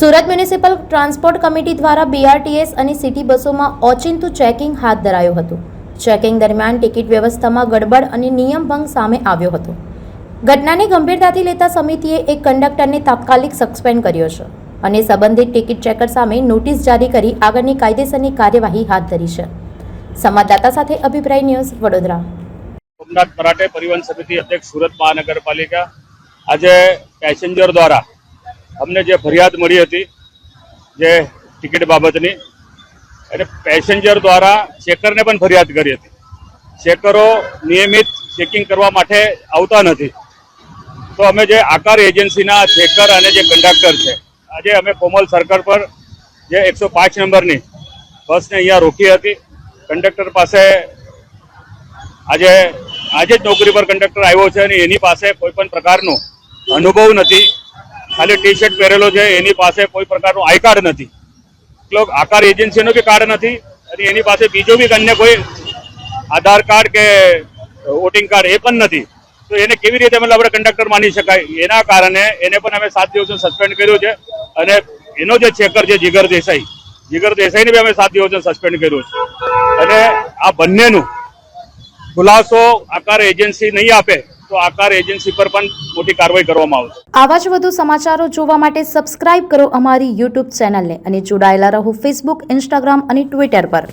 Surat municipal transport committee દ્વારા BRTS અને city બસોમાં ઓચિંતું ચેકિંગ હાથ ધરાયું હતું. ચેકિંગ દરમિયાન ટિકિટ વ્યવસ્થામાં ગડબડ અને નિયમભંગ સામે આવ્યો હતો. ઘટનાને ગંભીરતાથી લેતા સમિતિએ એક કંડક્ટરને તાત્કાલિક સસ્પેન્ડ કર્યો છે અને સંબંધિત ટિકિટ ચેકર સામે નોટિસ જારી કરી આગળની કાયદેસરની કાર્યવાહી હાથ ધરી છે. સંવાદદાતા સાથે અભિપ્રાય ન્યૂઝ વડોદરા. સોમનાથ મરાઠે પરિવહન સમિતિ અધ્યક્ષ સુરત મહાનગરપાલિકા આજે પેસેન્જર દ્વારા અમને જે ફરિયાદ મળી હતી, જે ટિકિટ બાબતની એટલે પેસેન્જર દ્વારા ચેકરને પણ ફરિયાદ કરી હતી. ચેકરો નિયમિત ચેકિંગ કરવા માટે આવતા નથી. તો અમે જે આકાર એજન્સીના ચેકર અને જે કંડક્ટર છે, આજે અમે કોમલ સર્કલ પર જે એકસો પાંચ નંબરની બસને અહીંયા રોકી હતી. કંડક્ટર પાસે આજે આજે જ નોકરી પર કંડક્ટર આવ્યો છે અને એની પાસે કોઈ પણ પ્રકારનો અનુભવ નથી. ખાલી ટી શર્ટ પહેરેલો છે, એની પાસે કોઈ પ્રકારનું આઈ કાર્ડ નથી. એટલો આકાર એજન્સીનો બી કાર્ડ નથી, અને એની પાસે બીજો બી અન્ય કોઈ આધાર કાર્ડ કે વોટિંગ કાર્ડ એ પણ નથી. તો એને કેવી રીતે મતલબ આપણે કંડક્ટર માની શકાય? એના કારણે એને પણ અમે સાત દિવસનો સસ્પેન્ડ કર્યો છે, અને એનો જે ચેકર છે, જીગર દેસાઈ, જીગર દેસાઈને બી અમે સાત દિવસનો સસ્પેન્ડ કર્યો છે. અને આ બંનેનું ખુલાસો આકાર એજન્સી નહીં આપે તો આકાર એજન્સી પર પણ મોટી કાર્યવાહી કરવામાં આવશે. આવા જ વધુ સમાચારો જોવા માટે સબસ્ક્રાઇબ કરો અમારી યુટ્યુબ ચેનલને અને જોડાયેલા રહો ફેસબુક ઇન્સ્ટાગ્રામ અને ટ્વિટર પર.